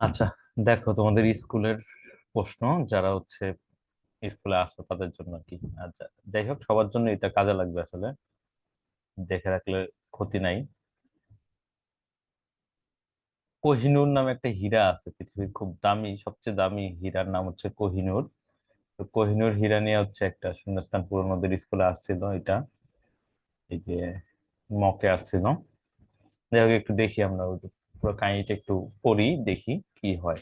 আচ্ছা দেখো তোমাদের স্কুলের প্রশ্ন, যারা হচ্ছে স্কুলে আসো তাদের জন্য কি আচ্ছা যাই হোক, সবার জন্য এটা কাজে লাগবে আসলে। দেখে রাখলে ক্ষতি নাই। কোহিনূর নামে একটা হীরা আছে, পৃথিবীর খুব দামি, সবচেয়ে দামি হীরার নাম হচ্ছে কোহিনুর। তো কোহিনুর হীরা নিয়ে হচ্ছে একটা শূন্যস্থান পূরণ ওদের স্কুলে আসছিল এটা। এই যে মকে আসছিল। যাই হোক, একটু দেখি আমরা ওই পুরো কাহিনীটা একটু পড়ি, দেখি কি হয়।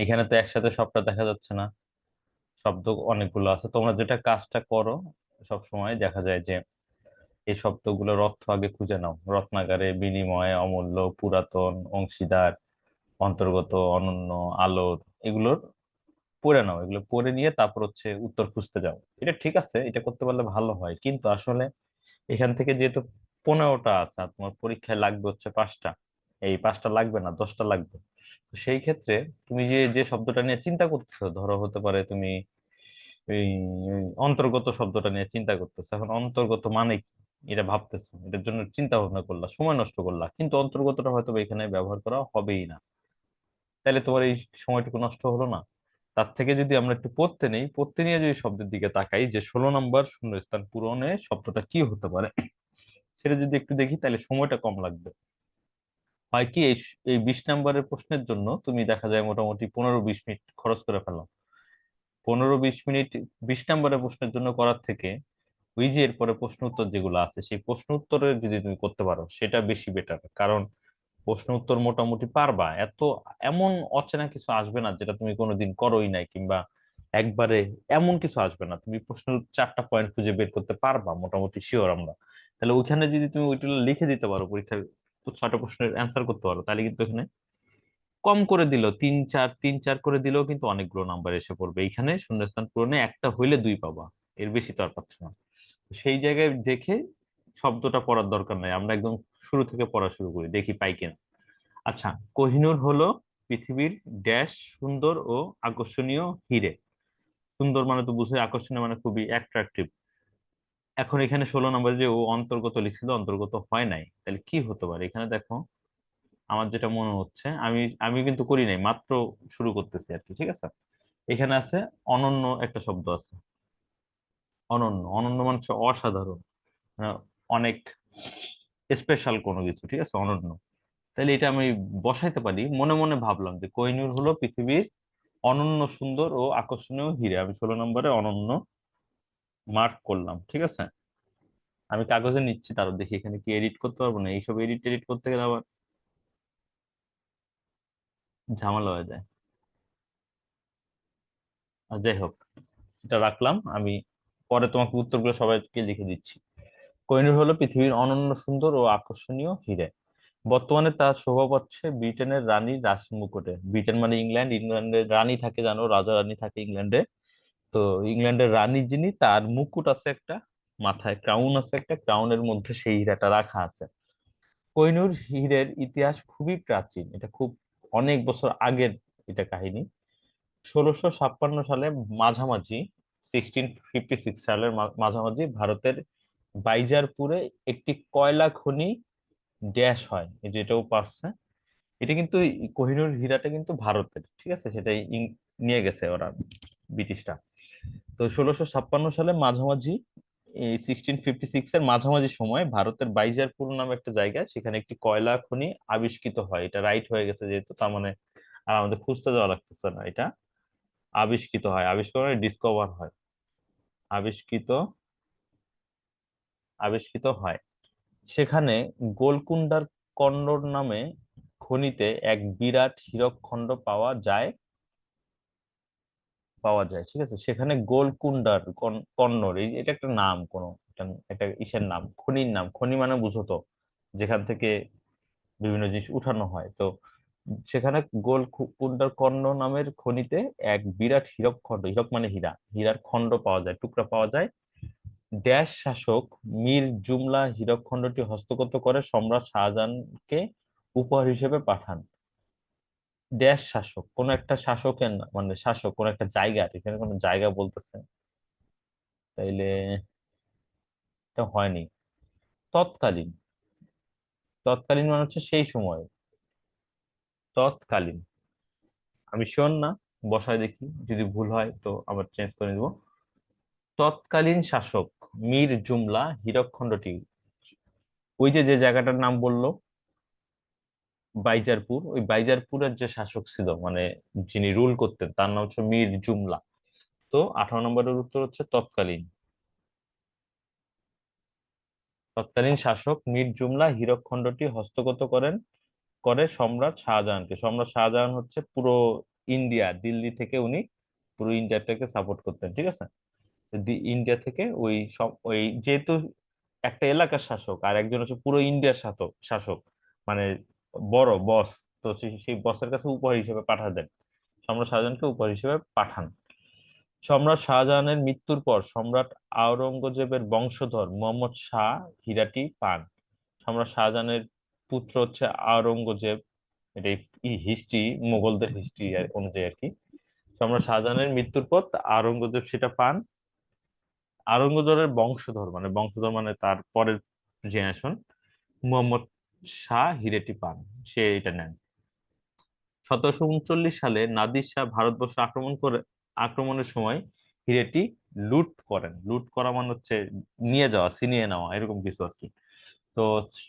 এখানে তো একসাথে সবটা দেখা যাচ্ছে না। শব্দ অনেকগুলো আছে। তোমরা যেটা কাজটা করো সব সময় দেখা যায় যে, এই শব্দগুলোর অর্থ আগে খুঁজে নাও। রত্নাগারে বিনিময়, অমূল্য, পুরাতন, অংশীদার, অন্তর্গত, অনন্য, আলোর, এগুলোর পড়ে নাও। এগুলো পড়ে নিয়ে তারপর হচ্ছে উত্তর খুঁজতে যাও। এটা ঠিক আছে, এটা করতে পারলে ভালো হয়। কিন্তু আসলে এখান থেকে যেহেতু পনেরোটা আছে তোমার পরীক্ষায় লাগবে হচ্ছে পাঁচটা। এই পাঁচটা লাগবে না, দশটা লাগবে। তো সেই ক্ষেত্রে তুমি যে যে শব্দটা নিয়ে চিন্তা করতেছো, ধরো হতে পারে তুমি অন্তর্গত শব্দটা নিয়ে চিন্তা করতেছো, এখন অন্তর্গত মানে কি? এটা ভাবতেছো, এটার জন্য চিন্তা ভাবনা করলা, সময় নষ্ট করলা, কিন্তু অন্তর্গতটা হয়তো এখানে ব্যবহার করা হবেই না। তাহলে তোমার এই সময়টুকু নষ্ট হলো না। তার থেকে যদি আমরা একটু পড়তে নেই, পড়তে নিয়ে যদি শব্দের দিকে তাকাই যে ষোলো নম্বর শূন্যস্থান পূরণে শব্দটা কি হতে পারে? সেটা যদি একটু দেখি, তাহলে সময়টা কম লাগবে। হয় কি, এই বিশ নম্বরের প্রশ্নের জন্য তুমি দেখা যায় মোটামুটি পনেরো বিশ মিনিট খরচ করে ফেলো। পনেরো বিশ মিনিট, বিশ নম্বরের প্রশ্নের জন্য করার থেকে ওই যে এরপরে প্রশ্ন উত্তর যেগুলো আছে, সেই প্রশ্ন উত্তরের যদি তুমি করতে পারো, সেটা বেশি বেটার কারণ প্রশ্ন উত্তর মোটামুটি পারবা। এত, এমন অচেনা কিছু আসবে না যেটা তুমি কোনোদিন করোই নাই, কিংবা একবারে এমন কিছু আসবে না। তুমি প্রশ্ন চারটা পয়েন্ট খুঁজে বের করতে পারবা, মোটামুটি শিওর আমরা। তাহলে ওইখানে যদি তুমি ওইটা লিখে দিতে পারো পরীক্ষার ছয়টা প্রশ্নের অ্যান্সার করতে পারো। তাহলে কিন্তু এখানে কম করে দিল, তিন চার তিন চার করে দিলেও কিন্তু অনেকগুলো নাম্বার এসে পড়বে। এইখানে শূন্যস্থান পূরণে একটা হইলে দুই পাবা, এর বেশি তো আর পাচ্ছ না। সেই জায়গায় দেখে শব্দটা পড়ার দরকার নাই, আমরা একদম শুরু থেকে পড়া শুরু করি, দেখি পাই কিনা। আচ্ছা কোহিনূর হলো পৃথিবীর ড্যাশ সুন্দর ও আকর্ষণীয় হিরে। সুন্দর মানে তো বুঝে, আকর্ষণীয় মানে খুবই অ্যাট্রাকটিভ এখন এখানে ষোলো নম্বরে যে ও অন্তর্গত লিখছিল, অন্তর্গত হয় নাই। তাহলে কি হতে পারে? এখানে দেখো, আমার যেটা মনে হচ্ছে, আমি আমি কিন্তু করি নাই, মাত্র শুরু করতেছি আর কি, ঠিক আছে? এখানে আছে অনন্য একটা শব্দ আছে। অনন্য অনন্য মানে অসাধারণ। মানে অনেক স্পেশাল কোনো কিছু, ঠিক আছে? অনন্য। তাহলে এটা আমি বসাইতে পারি, মনে মনে ভাবলাম যে কোহিনূর হলো পৃথিবীর অনন্য সুন্দর ও আকর্ষণীয় হিরে। আমি ষোলো নম্বরে অনন্য মার্ক করলাম, ঠিক আছে? আমি কাগজে নিচ্ছি তারও দেখি এখানে কি এডিট করতে পারব না, এইসব এডিট এডিট করতে গেলে আবার ঝামেলা হয়ে যায়। যাই হোক, এটা রাখলাম, আমি পরে তোমাকে উত্তরগুলো সবাইকে লিখে দিচ্ছি। কোহিনূর হলো পৃথিবীর অনন্য সুন্দর ও আকর্ষণীয় হিরে। বর্তমানে তার শোভা পাচ্ছে ব্রিটেনের রানী রাজমুকুটে। ব্রিটেন মানে ইংল্যান্ড, ইংল্যান্ডের রানী থাকে জানো, রাজা রানী থাকে ইংল্যান্ডে। তো ইংল্যান্ডের রানী যিনি, তার মুকুট আছে একটা, মাথায় ক্রাউন আছে একটা ক্রাউনের মধ্যে সেই হীরাটা রাখা আছে। কোহিনূর হীরের ইতিহাস খুবই প্রাচীন, এটা খুব অনেক বছর আগের এটা কাহিনী। ষোলোশো ছাপ্পান্ন সালে মাঝামাঝি সিক্সটিন ফিফটি সিক্স সালের মাঝামাঝি ভারতের বাইজারপুরে একটি কয়লা খনি ড্যাশ হয়, এই যেটাও পারছে। এটা কিন্তু কোহিনূর হীরাটা কিন্তু ভারতের, ঠিক আছে? সেটাই নিয়ে গেছে ওরা, ব্রিটিশরা। তো ষোলোশো ছাপ্পান্ন সালে মাঝামাঝি সিক্সটিন ফিফটি সিক্স এর মাঝামাঝি সময় ভারতের বাইজারপুর নামে একটা জায়গা, সেখানে একটি কয়লা খনি আবিষ্কৃত হয়। এটা রাইট হয়ে গেছে যেহেতু, তার মানে আর আমাদের খুঁজতে যাওয়া লাগতেছে না। এটা আবিষ্কৃত হয় আবিষ্কার ডিসকভার হয়। আবিষ্কৃত আবিষ্কৃত হয়। সেখানে গোলকুন্ডার কন্নড় নামে খনিতে এক বিরাট হীরকখণ্ড পাওয়া যায়। পাওয়া যায়, ঠিক আছে? সেখানে গোলকুন্ডার কন- কন্নড়, এই- এটা একটা নাম কোন, একটা ইসের নাম, খনির নাম, খনি মানে বুঝো তো, যেখান থেকে বিভিন্ন জিনিস উঠানো হয়। তো সেখানে গোলকুন্ডার কর্ণ নামের খনিতে এক বিরাট হীরক খণ্ড, হীরক মানে হীরা, হীরার খণ্ড পাওয়া যায়, টুকরা পাওয়া যায়। ড্যাশ শাসক মীর জুমলা হীরক খণ্ডটি হস্তগত করে সম্রাট শাহজাহানকে উপহার হিসেবে পাঠান। ড্যাশ শাসক, কোন একটা শাসকের মানে শাসক, কোন একটা জায়গা এখানে কোনো জায়গা বলতেছে। তাইলে এটা হয়নি। তৎকালীন তৎকালীন মানে হচ্ছে সেই সময়। তৎকালীন। আমি শিওর না, বসায় দেখি, যদি ভুল হয় তো আবার চেঞ্জ করে দেবো তৎকালীন শাসক মীর জুমলা হীরকখণ্ডটি ওই যে যে জায়গাটার নাম বলল বাইজারপুর, ওই বাইজারপুরের যে শাসক ছিল মানে যিনি রুল করতেন, তার নাম হচ্ছে মীর জুমলা। তো আঠারো নম্বরের উত্তর হচ্ছে তৎকালীন। তৎকালীন শাসক মীর জুমলা হীরকখণ্ডটি হস্তগত করেন, করে সম্রাট শাহজাহানকে। সম্রাট শাহজাহান হচ্ছে পুরো ইন্ডিয়া, দিল্লি থেকে উনি পুরো ইন্ডিয়াটাকে সাপোর্ট করতেন, ঠিক আছে? ইন্ডিয়া থেকে ওই সব, ওই যেহেতু একটা এলাকার শাসক, আর একজন হচ্ছে পুরো ইন্ডিয়ার শাসক শাসক মানে বড় বস তো সেই বসের কাছে উপহার হিসেবে পাঠা দেন সম্রাট শাহজাহানকে উপহার হিসেবে পাঠান। সম্রাট শাহজাহানের মৃত্যুর পর সম্রাট আওরঙ্গজেবের বংশধর মোহাম্মদ শাহ হীরাটি পান। সম্রাট শাহজাহানের পুত্র হচ্ছে আওরঙ্গজেব। এটা হিস্ট্রি মোগলদের হিস্ট্রি অনুযায়ী আর কি। সম্রাট শাহজাহানের মৃত্যুর পর আওরঙ্গজেব সেটা পান। আওরঙ্গজেবের বংশধর মানে বংশধর মানে তার পরের জেনারেশন মোহাম্মদ শাহ হিরেটি পান, সে এটা নেন। সতেরোশো উনচল্লিশ সালে নাদির শাহ ভারতবর্ষ আক্রমণ করে, আক্রমণের সময় হিরেটি লুট করেন। লুট করা মানে হচ্ছে নিয়ে যাওয়া, ছিনিয়ে নেওয়া, এরকম কিছু আর কি। তো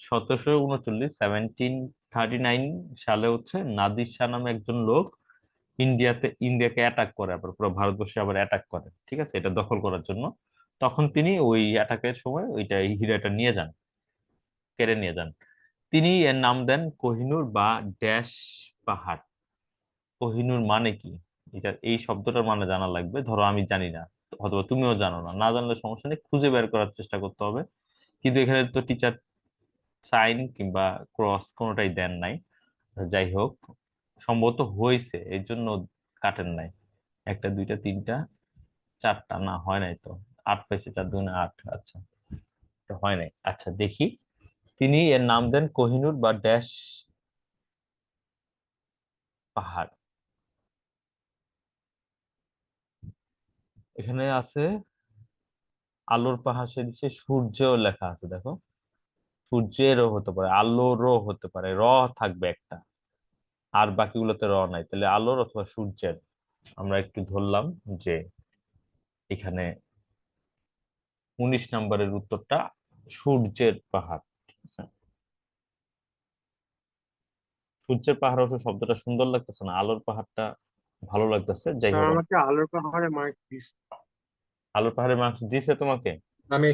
সতেরোশো উনচল্লিশ সেভেন্টিন থার্টি নাইন সালে হচ্ছে নাদির শাহ নামে একজন লোক ইন্ডিয়াতে, ইন্ডিয়াকে অ্যাটাক করে আবার, পুরো ভারতবর্ষে আবার অ্যাটাক করে, ঠিক আছে? এটা দখল করার জন্য। তখন তিনি ওই অ্যাটাকের সময় ওইটা হিরাটা নিয়ে যান, কেড়ে নিয়ে যান। তিনি এর নাম দেন কোহিনুর বা ড্যাশ পাহাড়। কোহিনুর মানে কি? এটা, এই শব্দটার মানে জানা লাগবে। ধরো আমি জানি না, অথবা তুমিও জানো না। না জানলে সমস্যা নেই, খুঁজে বের করার চেষ্টা করতে হবে। কিন্তু এখানে তো টিচার সাইন কিংবা ক্রস কোনোটাই দেন নাই। যাই হোক, সম্ভবত হয়েছে, এর জন্য কাটেন নাই। একটা, দুইটা, তিনটা, চারটা, না, হয় নাই তো। আট পাইছে, চার দুগুণে আট আচ্ছা। হয় নাই। আচ্ছা দেখি। তিনি এর নাম দেন কোহিনুর বা ড্যাশ পাহাড়। এখানে আছে আলোর পাহাড়, সে দিচ্ছে সূর্যও লেখা আছে, দেখো। সূর্যেরও হতে পারে, আলোরও হতে পারে, র থাকবে একটা, আর বাকিগুলোতে র নাই। তাহলে আলোর অথবা সূর্যের, আমরা একটু ধরলাম যে এখানে উনিশ নম্বরের উত্তরটা সূর্যের পাহাড়। ঠিক সূর্যের পাহাড় অবশ্য শব্দটা সুন্দর লাগতেছে না আলোর পাহাড়টা ভালো লাগতেছে যাই হোক। আমাকে আলোর পাহাড়ে মার্ক দিস। আলোর পাহাড়ের মার্কস দিছে তোমাকে? আমি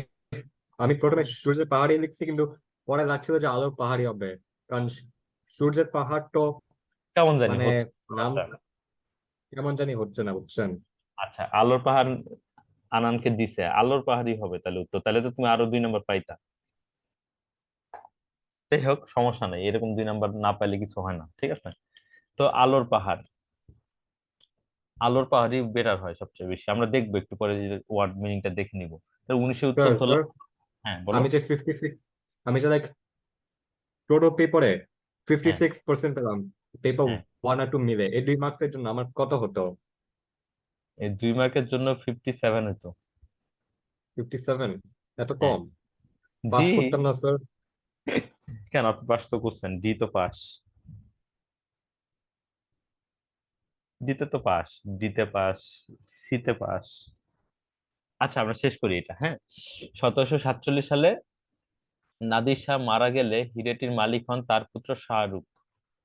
আমি প্রথমে সূর্যের পাহাড়ি লিখছি কিন্তু পরে লাগছিল যে আলোর পাহাড়ি হবে। কারণ সূর্যের পাহাড় তো কেমন জানি মানে হচ্ছে। নাম কেমন জানি হচ্ছে না বুঝছেন? আচ্ছা আলোর পাহাড় আনানকে দিছে আলোর পাহাড়ই হবে তাহলে উত্তর। তাহলে তো তুমি আরও দুই নম্বর পাইতা। যাই হোক সমস্যা নেই। এরকম দুই নাম্বার না পাইলে কিছু হয় না ঠিক আছে? তো আলোর পাহাড়। আলোর পাহাড়ই বেটার হয় সবচেয়ে বেশি। আমরা দেখব একটু পরে ওয়ার্ড মিনিংটা দেখে নিব। তো উনিশে উত্তর হলো হ্যাঁ বলো আমি যে ফিফটি সিক্স আমি যে লাইক টোটাল পেপারে ফিফটি সিক্স পার্সেন্ট পেলাম পেপার। ওয়ান আর টু মিলে এই দুই মার্কসের জন্য আমার কত হতো? এই দুই মার্কের জন্য ফিফটি সেভেন হতো। ফিফটি সেভেন এত হ্যাঁ। কম? পাস করতাম না স্যার কেন আপনি পাস তো করছেন? ডি তো পাস ডিতে তো পাস ডিতে পাস সিতে পাস আচ্ছা আমরা শেষ করি এটা হ্যাঁ? সতেরোশো সাতচল্লিশ সালে নাদির শাহ মারা গেলে হিরেটির মালিক হন তার পুত্র শাহরুখ।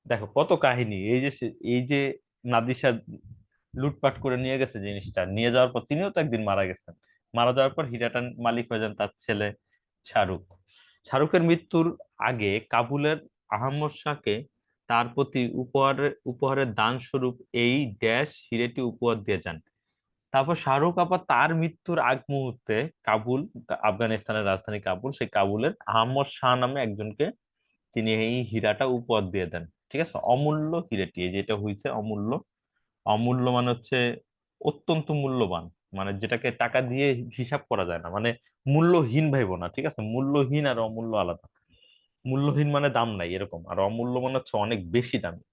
দেখো, কত কাহিনী। এই যে এই যে নাদির শাহ লুটপাট করে নিয়ে গেছে জিনিসটা, নিয়ে যাওয়ার পর তিনিও তো একদিন মারা গেছেন। মারা যাওয়ার পর হীরাটার মালিক হয়ে যান তার ছেলে শাহরুখ। শাহরুখের মৃত্যুর আগে কাবুলের আহমদ শাহকে তার প্রতি উপহারের উপহারের দান স্বরূপ এই ড্যাশ হিরেটি উপহার দিয়ে যান। তারপর শাহরুখ আবার তার মৃত্যুর আগ মুহূর্তে কাবুল, আফগানিস্তানের রাজধানী কাবুল, সেই কাবুলের আহমদ শাহ নামে একজনকে তিনি এই হীরাটা উপহার দিয়ে দেন। ঠিক আছে? অমূল্য হীরেটি যেটা হয়েছে অমূল্য। অমূল্য মানে হচ্ছে অত্যন্ত মূল্যবান। মানে যেটাকে টাকা দিয়ে হিসাব করা যায় না। মানে মূল্যহীন ভাইবো না ঠিক আছে? মূল্যহীন আর অমূল্য আলাদা। মূল্যহীন মানে দাম নাই এরকম, আর অমূল্য মানে হচ্ছে অনেক বেশি দামি।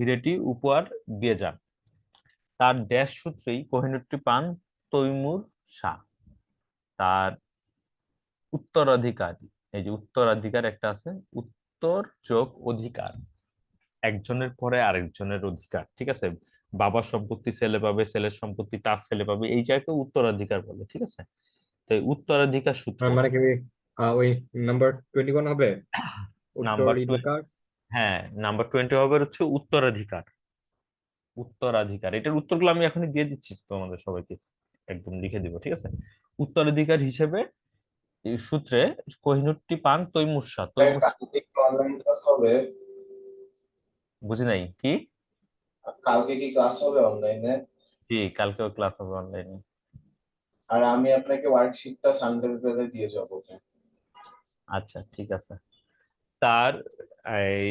হিরেটি উপহার দিয়ে যান। তার ড্যাশ সূত্রেই কোহিনূরটি পান তৈমুর শাহ, তার উত্তরাধিকারী। এই যে উত্তরাধিকার একটা আছে, উত্তর যোগ অধিকার। একজনের পরে আরেকজনের অধিকার, ঠিক আছে? বাবার সম্পত্তি, ছেলে পাবে, ছেলের সম্পত্তি, তার ছেলে পাবে, এই জায়গাকে উত্তরাধিকার বলে, ঠিক আছে? তো উত্তরাধিকার সূত্র মানে কি ওই নাম্বার টোয়েন্টি ওয়ান হবে? নাম্বার উত্তরাধিকার? হ্যাঁ নাম্বার টোয়েন্টি হবে হচ্ছে উত্তরাধিকার। উত্তরাধিকার এটার উত্তরগুলো আমি এখনই দিয়ে দিচ্ছি তোমাদের সবাইকে একদম লিখে দিব ঠিক আছে? উত্তরাধিকার হিসেবে এই সূত্রে কোহিনূরটি পান তৈমুর শাহ কালকে হবে? বুঝি নাই কি? কালকে কি ক্লাস হবে অনলাইনে জি কালকেও ক্লাস হবে অনলাইনে আর আমি আপনাকে ওয়ার্কশিটটা সানডে পেলে দিয়ে যাব আচ্ছা ঠিক আছে। তার, এই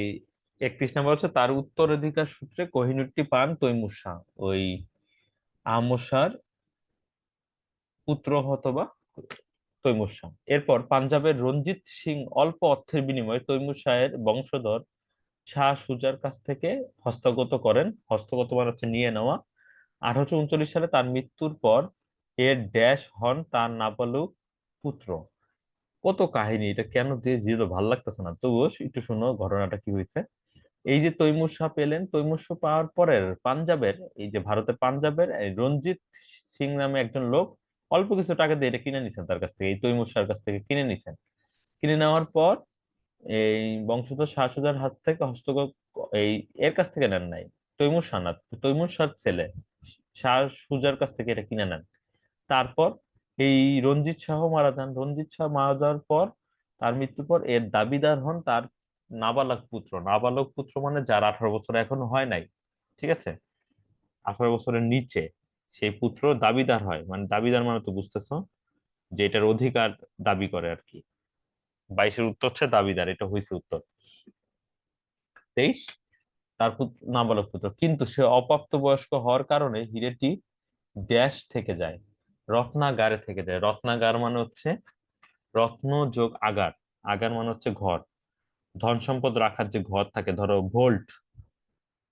একত্রিশ নম্বর হচ্ছে, তার উত্তরাধিকার সূত্রে কোহিনূরটি পান শাহ ওই শাহর পুত্র তৈমুর শাহ এরপর পাঞ্জাবের রঞ্জিত সিং অল্প অর্থের বিনিময়ে তৈমুর শাহের বংশধর শাহ সুজার কাছ থেকে হস্তগত করেন। হস্তগত মানে হচ্ছে নিয়ে নেওয়া। আঠারোশো উনচল্লিশ সালে তার মৃত্যুর পর এর ড্যাশ হন তার নাবালক পুত্র। কত কাহিনী, এটা কেন দিয়ে দিল ভালো লাগতেছে না। তবুও একটু শোনো ঘটনাটা কি হয়েছে এই যে তৈমুর শাহ পেলেন, তৈমুর শাহ পাওয়ার পরের পাঞ্জাবের, এই যে ভারতের পাঞ্জাবের রঞ্জিত সিং নামে একজন লোক অল্প কিছু টাকা দিয়ে এটা কিনে নিছেন তার কাছ থেকে, এই তৈমুর শাহর কাছ থেকে কিনে নিছেন। কিনে নেওয়ার পর এই বংশধর শাহ সুজার হাত থেকে হস্তগত এই, এর কাছ থেকে নেন নাই, তৈমুর শাহ না তৈমুর শাহর ছেলে শাহ সুজার কাছ থেকে এটা কিনে নেন। তারপর এই রঞ্জিত শাহ মারা যান রঞ্জিত শাহ মারা যাওয়ার পর, তার মৃত্যুর পর এর দাবিদার হন তার নাবালক পুত্র। নাবালক পুত্র মানে যার আঠারো বছর এখনও হয় নাই, ঠিক আছে? আঠারো বছরের নিচে সেই পুত্র দাবিদার হয়। মানে দাবিদার মানে তো বুঝতেছ যে এটার অধিকার দাবি করে আর কি। বাইশের উত্তর হচ্ছে দাবিদার, এটা হয়েছে উত্তর। তেইশ, তার পুত্র নাবালক পুত্র। কিন্তু সে অপ্রাপ্ত বয়স্ক হওয়ার কারণে হিরেটি ড্যাশ থেকে যায়। রত্নাগারে থেকে যায়। রত্নাগার মানে হচ্ছে রত্ন যোগ আগার। আগার মানে হচ্ছে ঘর। ধন সম্পদ রাখার যে ঘর থাকে, ধরো ভোল্ট।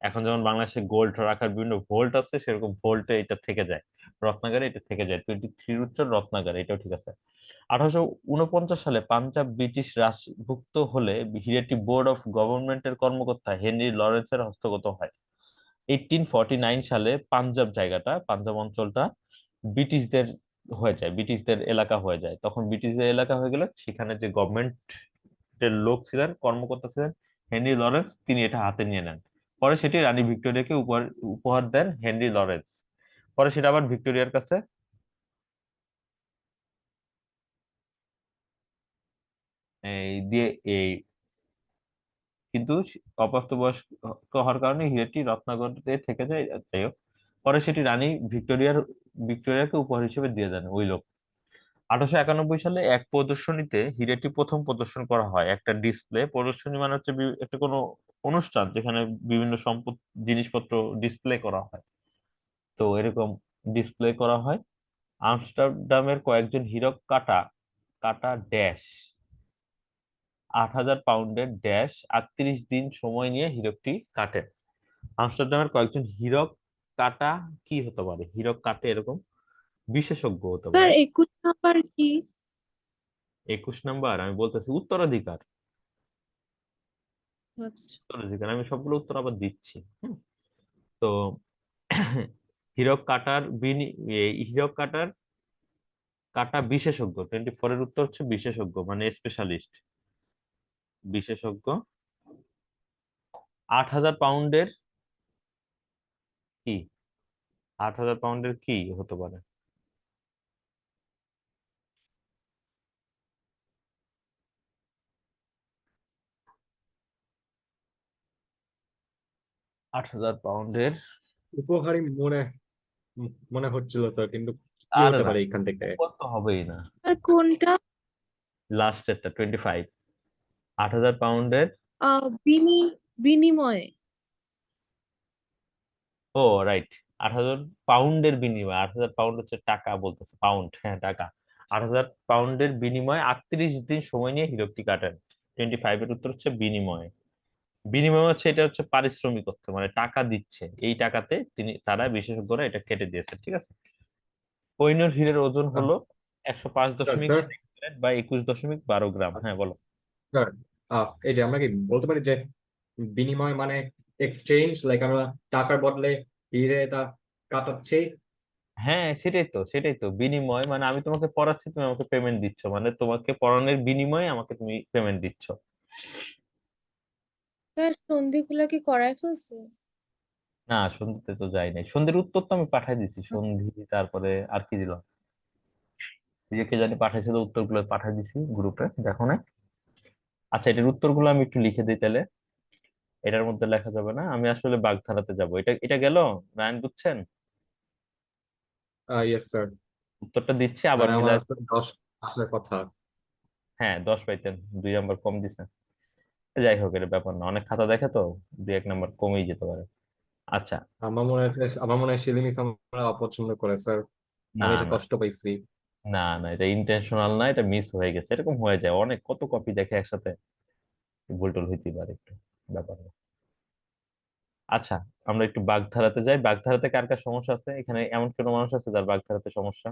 এখন যেমন বাংলাদেশে গোল্ড রাখার বিভিন্ন ভোল্ট আছে, সেরকম ভোল্টে এটা থেকে যায়। রত্নাগারে এটা থেকে যায়। টোয়েন্টি থ্রির উচ্চারণ রত্নাগারে, এটাও ঠিক আছে। আঠারোশো উনপঞ্চাশ সালে পাঞ্জাব ব্রিটিশ রাজভুক্ত হলে হিরেটি বোর্ড অফ গভর্নমেন্টের কর্মকর্তা হেনরি লরেন্সের হস্তগত হয়। এইটিন ফর্টি নাইন সালে পাঞ্জাব জায়গাটা, পাঞ্জাব অঞ্চলটা ব্রিটিশদের হয়ে যায়, ব্রিটিশদের এলাকা হয়ে যায়। তখন ব্রিটিশদের এলাকা হয়ে গেলে সেখানে যে গভর্নমেন্টের লোক ছিলেন, কর্মকর্তা ছিলেন, হেনরি লরেন্স, তিনি এটা হাতে নিয়ে নেন। পরে সেটি রানী ভিক্টোরিয়াকে উপহার দেন হেনরি লরেন্স। পরে সেটা আবার ভিক্টোরিয়ার কাছে এই দিয়ে এই কিন্তু অপ্রাপ্তবয়স্ক হওয়ার কারণে হিরেটি রত্নাগরতে থেকে যায়, যাই হোক। পরে সেটি রানী ভিক্টোরিয়ার, ভিক্টোরিয়াকে উপহার হিসেবে দিয়ে দেন ওই লোক। আঠারোশো একানব্বই সালে এক প্রদর্শনীতে হিরেটি প্রথম প্রদর্শন করা হয়। একটা ডিসপ্লে প্রদর্শনী মানে হচ্ছে একটা কোনো অনুষ্ঠান যেখানে বিভিন্ন সম্পদ, জিনিসপত্র ডিসপ্লে করা হয়। তো এরকম ডিসপ্লে করা হয়। আমস্টারডামের কয়েকজন হীরক কাটা কাটা ড্যাশ আট হাজার পাউন্ডের ড্যাশ আটত্রিশ দিন সময় নিয়ে হীরকটি কাটেন। আমস্টারডামের কয়েকজন হীরক কাটা কি হতে পারে? হীরক কাটে এরকম? বিশেষজ্ঞ হতে স্যার পারে। একুশ নাম্বার কি? একুশ নাম্বার আমি বলতেছি উত্তরাধিকার। আচ্ছা। উত্তরাধিকার আমি সবগুলো উত্তর আবার দিচ্ছি তো হীরক কাটার বিনি হীরক কাটার কাটা বিশেষজ্ঞ টোয়েন্টি ফোর এর উত্তর হচ্ছে বিশেষজ্ঞ মানে স্পেশালিস্ট বিশেষজ্ঞ আট হাজার পাউন্ডের কি? আট হাজার পাউন্ডের কি হতে পারে? আট হাজার পাউন্ডের উপহারই মনে মনে হচ্ছিল তো কিন্তু কি আরে হতে পারে এখান থেকে? কত হবেই না। আর কোনটা? লাস্টেরটা টোয়েন্টি ফাইভ আট হাজার পাউন্ডের বিনি বিনিময়ে। ও রাইট আট হাজার পাউন্ডের বিনিময়ে আট হাজার পাউন্ড হচ্ছে টাকা বলতেছে পাউন্ড হ্যাঁ টাকা। আট হাজার পাউন্ডের বিনিময়ে আটত্রিশ দিন সময় নিয়ে হিরোকটি কাটেন। টোয়েন্টি ফাইভ এর উত্তর হচ্ছে বিনিময়ে। বিনিময় হচ্ছে এটা হচ্ছে পারিশ্রমিক অর্থ মানে টাকা দিচ্ছে। এই টাকাতে তিনি তারা বিশেষজ্ঞরা এটা কেটে দিয়েছে ঠিক আছে? কোহিনূর হীরের ওজন হলো একশো পাঁচ দশমিক বা একুশ দশমিক বারো গ্রাম। হ্যাঁ বলো। এই যে আমরা কি বলতে পারি যে বিনিময় মানে এক্সচেঞ্জ লাইক আমরা টাকার বদলে হিরে এটা কাটাচ্ছি। হ্যাঁ সেটাই তো সেটাই তো বিনিময় মানে আমি তোমাকে পড়াচ্ছি তুমি আমাকে পেমেন্ট দিচ্ছ মানে তোমাকে পড়ানোর বিনিময়ে আমাকে তুমি পেমেন্ট দিচ্ছ। স্যার সন্ধিগুলো কি করায় ফেলছে? না সন্ধিতে তো যাই নাই। সন্ধির উত্তর তো আমি পাঠাই দিছি সন্ধি তারপরে আর কি দিলাম? যে কে জানি পাঠাইছিল উত্তরগুলো পাঠাই দিছি গ্রুপে দেখো না আচ্ছা এটার উত্তরগুলো আমি একটু লিখে দিই তাহলে। এটার মধ্যে লেখা যাবে না আমি আসলে বাগধারাতে যাব। এটা এটা গেল? রায়ন বুঝছেন? উত্তরটা দিচ্ছি আবার মানে আসলে কথা। হ্যাঁ দশ পাইতেন দুই নাম্বার কম দিছে। যাই হোক এটা ব্যাপার না। অনেক খাতা দেখে তো দুই এক নম্বর কমেই যেতে পারে। আচ্ছা। আমার মনে হয় আমার মনে হয় শিলিমিস আমরা অপছন্দ করে স্যার আমি কষ্ট পাইছি। না না এটা ইন্টেনশনাল না এটা মিস হয়ে গেছে। এরকম হয়ে যায়। অনেক কত কপি দেখে একসাথে ভুল টুল হইতে পারে একটু। ব্যাপার। না আচ্ছা আমরা একটু বাগধারাতে যাই। বাগধারাতে কার কার সমস্যা আছে? এখানে এমন কোনো মানুষ আছে যার বাগধারাতে সমস্যা?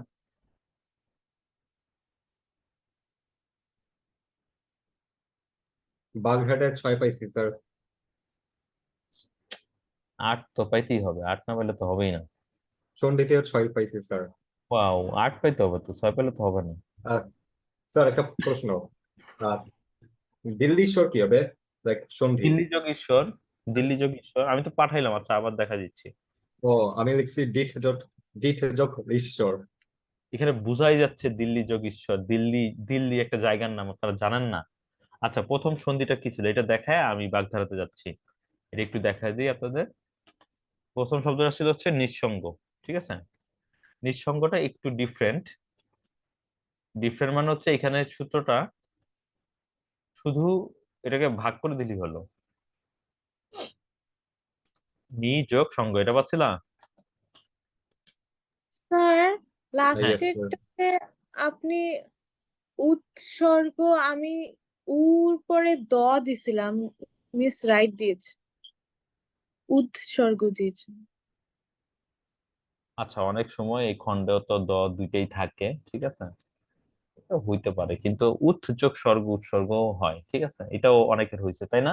বাগঘাটে ছয় পাইছি স্যার আট তো পাইতেই হবে। আট না পেলে তো হবেই না। সন্ধিতেও ছয় পাইছি স্যার ওয়াও আট পাইতে হবে তো। ছয় পেলে তো হবে না। স্যার একটা প্রশ্ন। দিল্লি শোর কি হবে? লাইক সন্ধি দিল্লি যোগীশ্বর দিল্লি যোগীশ্বর আমি তো পাঠাইলাম আচ্ছা আবার দেখা দিচ্ছি। ও আমি লিখছি ডিট ডিট যোগ ঈশ্বর। এখানে বোঝাই যাচ্ছে দিল্লি যোগীশ্বর দিল্লি দিল্লি একটা জায়গার নাম আপনারা জানেন না? আচ্ছা প্রথম সন্ধিটা কি ছিল? এটা দেখায় আমি বাগধারাতে যাচ্ছি। এটা একটু দেখায় দিই আপনাদের। প্রথম শব্দটা ছিল হচ্ছে নিঃসঙ্গ ঠিক আছে? নিঃসঙ্গটা একটু ডিফারেন্ট ডিফারেন্ট মানে হচ্ছে এখানে সূত্রটা শুধু এটাকে ভাগ করে দিলেই হলো। নি যোগ সঙ্গ এটা পাচ্ছিলা? স্যার লাস্টেরটাতে আপনি উৎসর্গ আমি উর পরে দ দিছিলাম মিস রাইট দিয়েছে। উৎসর্গ দিয়েছে। আচ্ছা অনেক সময় এই খণ্ডেও তো দ দুইটাই থাকে ঠিক আছে? হইতে পারে। কিন্তু উৎযোগ স্বর্গ উৎসর্গও হয় ঠিক আছে? এটাও অনেকের হয়েছে তাই না?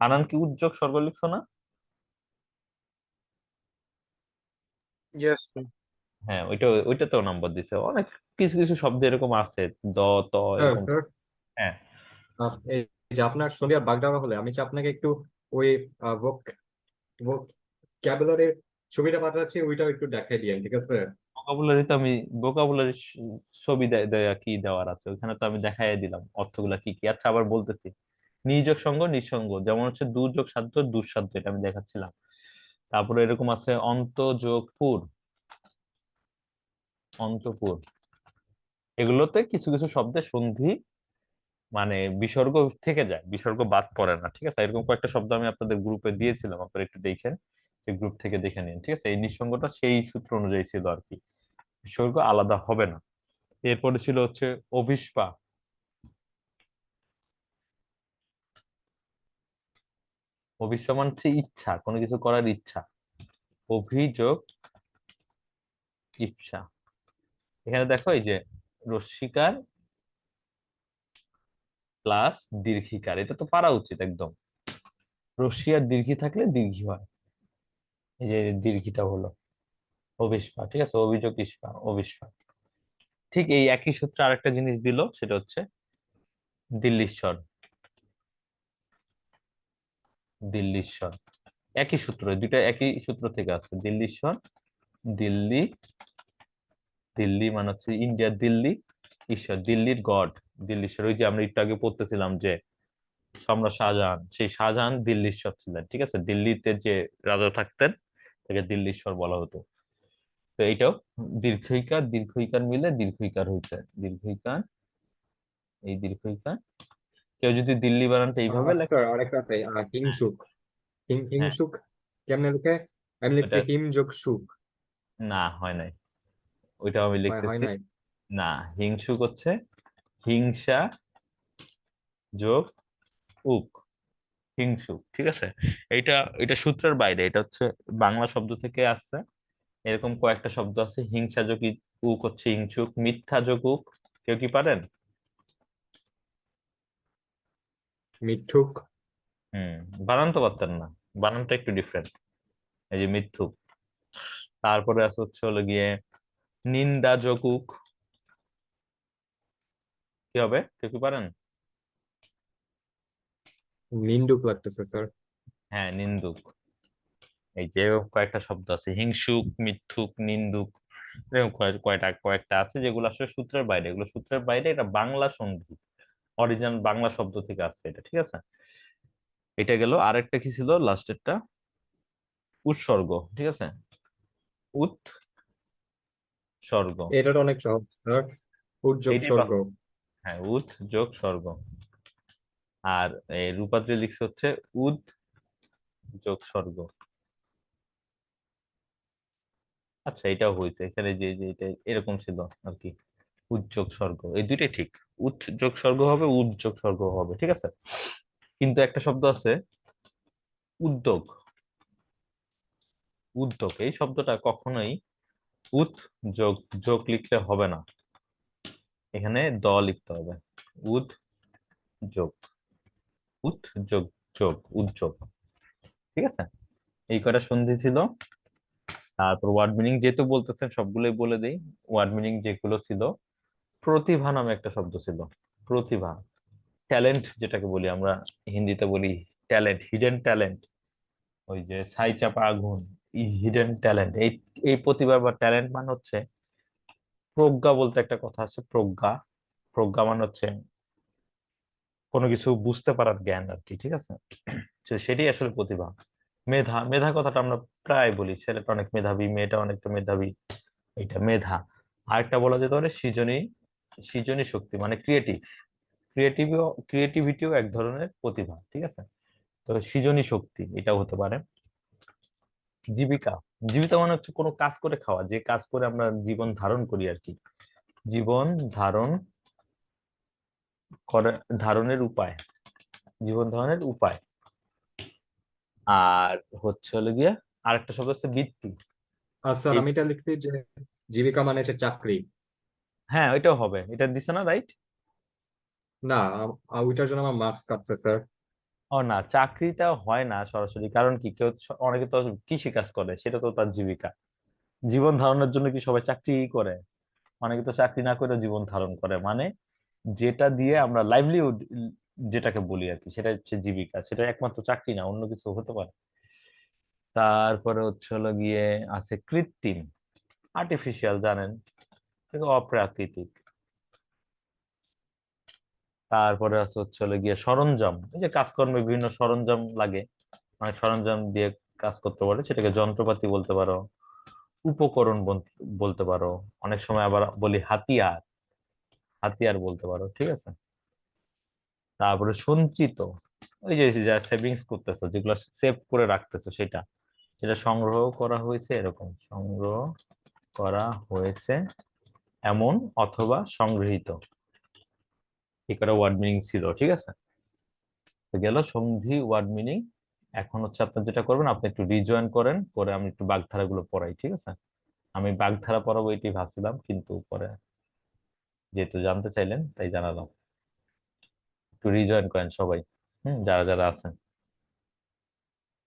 আনান কি উদ্যোগ স্বর্গ লিখছো না? হ্যাঁ ওইটা ওইটাতেও নাম্বার দিছে। অনেক কিছু কিছু শব্দ এরকম আছে দ ত এরকম। হ্যাঁ। এই যে আপনার সন্ধি আর বাগডাওয়া হলে আমি যে আপনাকে একটু ওই ভোক ভোক্যাবুলারির ছবিটা পাঠাচ্ছি ওইটাও একটু দেখাই দিয়েন ঠিক আছে? ভোকাবুলারি তো আমি ভোকাবুলারি ছবি দেয়া কি দেওয়ার আছে? ওখানে তো আমি দেখাই দিলাম অর্থগুলা কি কি। আচ্ছা আবার বলতেছি। নিযোগ সঙ্গ, নিঃসঙ্গ। যেমন হচ্ছে দুর্যোগ সাধ্য, দুঃসাধ্য, এটা আমি দেখাচ্ছিলাম। তারপরে এরকম আছে অন্তযোগ পুর অন্তপুর। এগুলোতে কিছু কিছু শব্দে সন্ধি মানে বিসর্গ থেকে যায়। বিসর্গ বাদ পড়ে না, ঠিক আছে? এরকম কয়েকটা শব্দ আমি আপনাদের গ্রুপে দিয়েছিলাম, আপনারা একটু দেখেন। গ্রুপ থেকে দেখে নিন, ঠিক আছে? এই নিঃসঙ্গটা সেই সূত্র অনুযায়ী ছিল আর কি। বিসর্গ আলাদা হবে না। এরপরে ছিল হচ্ছে অভিস্পা অভিস্পা মানে হচ্ছে ইচ্ছা, কোনো কিছু করার ইচ্ছা। অভিযোগ, ইচ্ছা। এখানে দেখো এই যে রশ্মিকার প্লাস দীর্ঘিকার, এটা তো পারা উচিত একদম। রস্যি আর দীর্ঘি থাকলে দীর্ঘি হয়। এই যে দীর্ঘিটা হলো। অভিস্পা ঠিক আছে? অভিযোগ ইস্পা অভিস্পা ঠিক এই একই সূত্রে আরেকটা জিনিস দিল, সেটা হচ্ছে দিল্লীশ্বর। দিল্লীশ্বর। একই সূত্র দুইটা একই সূত্র থেকে আসছে। দিল্লীশ্বর, দিল্লি দিল্লি মানে হচ্ছে ইন্ডিয়া, দিল্লি, ঈশ্বর, দিল্লির গড, দিল্লীশ্বর। ওই যে আমরা একটু আগে পড়তেছিলাম যে সম্রাট শাহজাহান, সেই শাহজাহান দিল্লীশ্বর ছিলেন, ঠিক আছে? দিল্লিতে যে রাজা থাকতেন তাকে দিল্লীশ্বর বলা হতো। তো এইটাও দীর্ঘইকার দীর্ঘইকার মিলে দীর্ঘইকার হয়েছে দীর্ঘইকার এই দীর্ঘইকার। কেউ যদি দিল্লি বানানটা এইভাবে লেখে স্যার আরেকটা আছে আহ, হিংসুক হিং- হিংসুক কেমনে লিখে? আমি লিখছি না হয় নাই। ওইটাও আমি হয় হয় লিখতেছি। না হিংসুক হচ্ছে হিংসা যোগ উক। হিংসুক ঠিক আছে? এটা এটা সূত্রের বাইরে এটা হচ্ছে বাংলা শব্দ থেকে আসছে। এরকম কয়েকটা শব্দ আছে হিংসা যোগ ই- উক হচ্ছে হিংসুক মিথ্যা যোগ উক কেউ কি পারেন? মিঠুক হুম বানান তো পারতেন না বানানটা একটু ডিফারেন্ট এই যে মিথ্যুক। তারপরে আছে হচ্ছে হলো গিয়ে নিন্দা জকুক কি হবে? কেউ কি পারেন? নিন্দুক লাগতেছে স্যার হ্যাঁ নিন্দুক। এই যে কয়েকটা শব্দ আছে হিংসুক মিথ্যুক নিন্দুক এরকম কয়েক- কয়টা কয়েকটা আছে যেগুলো আসলে সূত্রের বাইরে। এগুলো সূত্রের বাইরে এটা বাংলা সন্ধি অরিজিনাল বাংলা শব্দ থেকে আসছে এটা ঠিক আছে? এটা গেল আরেকটা কি ছিল লাস্টেরটা উৎসর্গ ঠিক আছে? উৎ স্বর্গ। এটা অনেক সহজ স্যার স্বর্গ। হ্যাঁ উৎ যোগ স্বর্গ। আর রূপাত্রি লিখছে হচ্ছে উদ যোগ স্বর্গ। আচ্ছা এটাও হয়েছে। এখানে যে যে, এটা এরকম ছিল আর কি। উদ্যোগ স্বর্গ, এই দুইটাই ঠিক। উৎ যোগ স্বর্গ হবে, উদ যোগ স্বর্গ হবে, ঠিক আছে? কিন্তু একটা শব্দ আছে, উদ্যোগ। উদ্যোগ, এই শব্দটা কখনোই উৎ যোগ যোগ লিখতে হবে না। এখানে দ লিখতে হবে। উদ যোগ। উৎ যোগ যোগ উদ্যোগ ঠিক আছে? এই কটা সন্ধি ছিল। তারপর ওয়ার্ড মিনিং যেহেতু বলতেছেন, সবগুলোই বলে দেই। ওয়ার্ড মিনিং যেগুলো ছিল, প্রতিভা নামে একটা শব্দ ছিল। প্রতিভা। ট্যালেন্ট যেটাকে বলি আমরা, হিন্দিতে বলি ট্যালেন্ট হিডেন ট্যালেন্ট ওই যে ছাই চাপা আগুন হিডেন ট্যালেন্ট এই এই প্রতিভা বা ট্যালেন্ট মানে হচ্ছে, প্রজ্ঞা বলতে একটা কথা আছে, প্রজ্ঞা। প্রজ্ঞা মানে হচ্ছে কোনো কিছু বুঝতে পারার জ্ঞান আর কি ঠিক আছে? তো সেটাই আসলে প্রতিভা। মেধা মেধা কথাটা আমরা প্রায় বলি। ছেলেটা অনেক মেধাবী, মেয়েটা অনেকটা মেধাবী, এটা মেধা। আরেকটা বলা যেতে পারে সৃজনী সৃজনী শক্তি মানে ক্রিয়েটিভ ক্রিয়েটিভ ক্রিয়েটিভিটিও এক ধরনের প্রতিভা, ঠিক আছে? তো সৃজনী শক্তি, এটাও হতে পারে। জীবিকা জীবিকা মানে হচ্ছে কোনো কাজ করে খাওয়া। যে কাজ করে আমরা জীবন ধারণ করি আর কি জীবন ধারণ ধারণের উপায় জীবন ধারণের উপায়। আর হচ্ছে হলো গিয়ে আরেকটা শব্দ হচ্ছে বৃত্তি। স্যার আমি এটা লিখছি যে জীবিকা মানে হচ্ছে চাকরি। হ্যাঁ ওইটাও হবে। এটা দিছে না রাইট? না ওইটার জন্য আমার মার্কস কাটছে স্যার। ও না চাকরিটা হয় না সরাসরি। কারণ কি কেউ অনেকে তো কৃষি কাজ করে সেটা তো তার জীবিকা। জীবন ধারণের জন্য কি সবাই চাকরি করে? অনেকে তো চাকরি না করে জীবন ধারণ করে। মানে যেটা দিয়ে আমরা লাইভলিহুড যেটাকে বলি আর কি সেটা হচ্ছে জীবিকা সেটা একমাত্র চাকরি না, অন্য কিছু হতে পারে। তারপরে হচ্ছে হলো গিয়ে আছে কৃত্রিম আর্টিফিশিয়াল জানেন অপ্রাকৃতিক। তারপরে আছে হচ্ছে হলো গিয়ে সরঞ্জাম, এই যে কাজকর্মে বিভিন্ন সরঞ্জাম লাগে, অনেক সরঞ্জাম দিয়ে কাজ করতে পারে, সেটাকে যন্ত্রপাতি বলতে পারো, উপকরণ বল- বলতে পারো, অনেক সময় আবার বলি হাতিয়ার। হাতিয়ার বলতে পারো, ঠিক আছে? তারপরে সঞ্চিত, ওই যে যা সেভিংস করতেছো, যেগুলো সেভ করে রাখতেছো সেটা সেটা সংগ্রহ করা হয়েছে, এরকম সংগ্রহ করা হয়েছে, এমন অথবা সংগৃহীত। এই কটা ওয়ার্ড মিনিং ছিল, ঠিক আছে? তো গেল সন্ধি ওয়ার্ড মিনিং এখন হচ্ছে আপনার যেটা করবেন, আপনি একটু রিজয়েন করেন, করে আমি একটু বাগধারা গুলো পড়াই, ঠিক আছে? আমি বাগধারা পড়াবো এটি ভাবছিলাম, কিন্তু পরে যেহেতু জানতে চাইলেন তাই জানালাম। একটু রিজয়েন করেন সবাই হম যারা যারা আছেন।